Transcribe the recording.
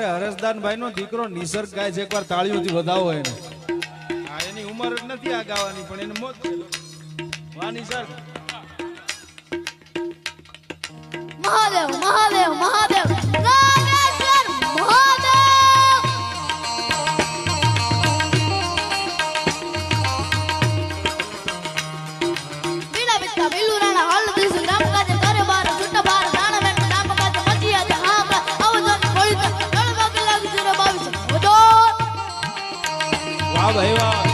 અમારે હરસદાનભાઈ નો દીકરો નિસર્ગ ગાય છે એકવાર તાળીઓથી વધાવો એને. એની ઉંમર નથી આ ગાવાની પણ એને મોત વાહ નિસર્ગ. મહાદેવ મહાદેવ. વાહ ભાઈ વાહ